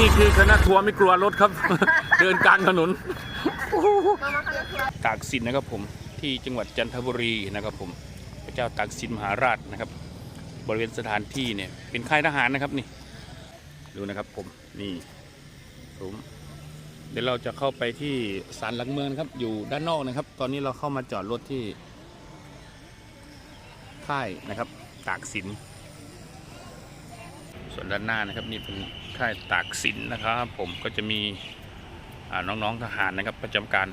นี่คือคณะทัวร์ไม่กลัวรถครับ เดินกลางถนนตากสินนะครับผมที่จังหวัดจันทบุรีนะครับผมพระเจ้าตากสินมหาราชนะครับ บริเวณสถานที่เนี่ยเป็นค่ายทหารนะครับนี่ ดูนะครับผมนี่ผมเดี๋ยวเราจะเข้าไปที่ศาลหลักเมืองนะครับ อยู่ด้านนอกนะครับ ตอนนี้เราเข้ามาจอดรถที่ค่ายนะครับ ตากสิน ส่วนด้านหน้านะครับนี่เป็นค่ายตากสินนะครับผมก็จะมีน้องๆทหารนะครับ ประจำการ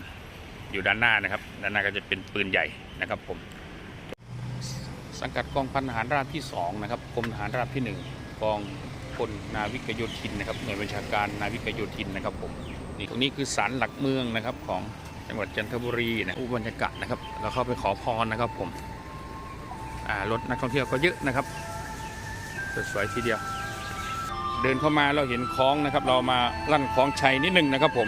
อยู่ด้านหน้านะครับ ด้านหน้าก็จะเป็นปืนใหญ่นะครับผม สังกัดกองพันทหารราบที่ 2 นะครับกรมทหารราบที่ 1 กองพลนาวิกโยธินนะครับหน่วยบัญชาการนาวิกโยธินนะครับผมนี่ตรงนี้คือศาลหลักเมืองนะครับของจังหวัดจันทบุรีนะอุบรรยากาศนะครับเราเข้าไปขอพรนะครับผมรถนักท่องเที่ยวก็เยอะนะครับสวยๆทีเดียว เดินเข้ามาเราเห็นคลองนะครับ เรามาลั่นคลองชัยนิดหนึงนะครับผม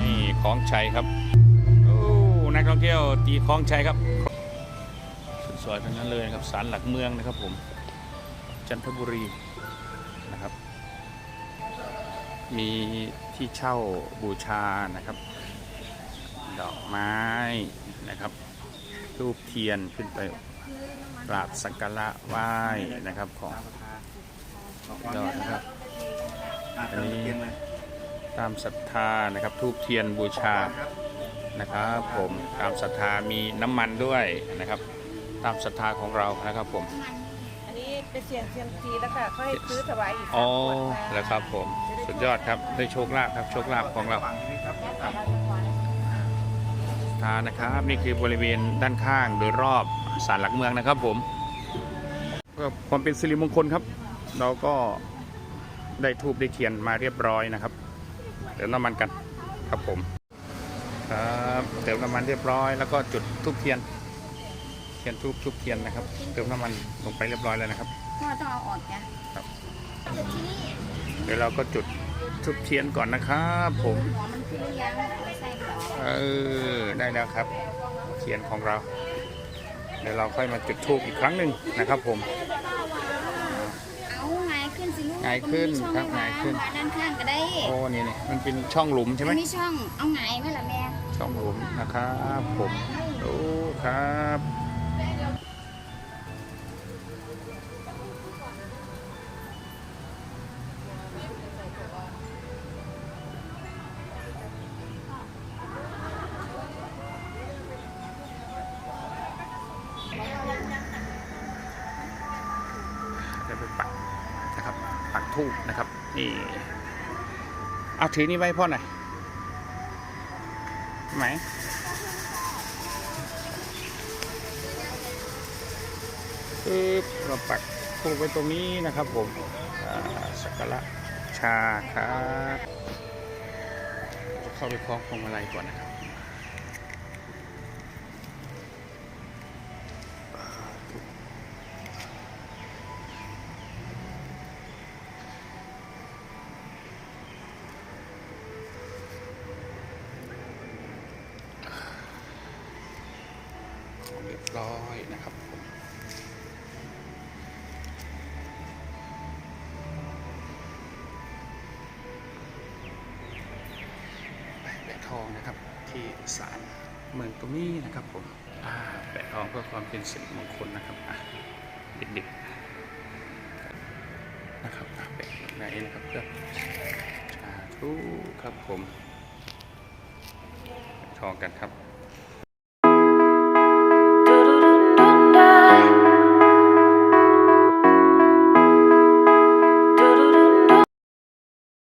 นี่คลองชัยครับโอ้นักท่องเที่ยวตีคลองชัยครับสวยๆทั้งนั้นเลยนะครับศาลหลักเมืองนะครับผมจันทบุรีนะครับมีที่เช่าบูชานะครับ ดอกไม้นะครับรูปเทียนขึ้นไปกราบสักการะไหว้นะครับของยอดนะครับอันนี้ตามศรัทธานะครับทูบเทียนบูชานะครับผมตามศรัทธามีน้ำมันด้วยนะครับ ตามศรัทธาของเรานะครับผมอันนี้ไปเสี่ยงเซียมซีแล้วค่ะค่อยซื้อถวายอีกอ๋อสามขวดค่ะแล้วครับผมสุดยอดครับได้โชคลาภครับโชคลาภของเราครับ ทานนะครับ นี่คือบริเวณด้านข้างโดยรอบศาลหลักเมืองนะครับผมเพื่อความเป็นสิริมงคลครับ เราก็ได้ทูบได้เทียนมาเรียบร้อยนะครับเติมน้ำมันกันครับผมครับเติมน้ำมันเรียบร้อย แล้วก็จุดทูบเทียน เทียนทูบทูบเทียนนะครับ เติมน้ำมันลงไปเรียบร้อยแล้วนะครับพ่อต้องเอาออกจ้ะครับจุดที่นี่เดี๋ยวเราก็จุดทูบเทียนก่อนนะครับ ผมหัวมันขึ้นหรือยังไม่ใส่หรอเออ ได้แล้วครับ เทียนของเรา เดี๋ยวเราค่อยมาจุดทูบอีกครั้งหนึ่งนะครับ ผมเอาไงายขึ้นสิลูกหงายขึ้นครับหงายขึ้นวางด้านข้างก็ได้โอ้นี่นี่มันเป็นช่องหลุมใช่ไหมอันนี้ช่องเอาไงายไหมล่ะแม่ ช่องหลุมนะครับผมโอ้ครับ เดี๋ยวไปปักนะครับ ปักทูบนะครับ นี่เอาถือนี่ไว้พ่อหน่อยไหมปึ๊บเราปักทูบไว้ตรงนี้นะครับผมสักการะชาครับเข้าไปคล้องพวงมาลัยก่อนนะครับ รียบร้อยนะครับผมไปแปะทองนะครับที่ศาลเมืองตรงนี้นะครับผมอ่าแปะทองเพื่อความเป็นสิริมงคลนะครับอะเด็กๆนะครับอะแปะไหนนะครับเพื่อสาธุครับผมแปะทองกันครับ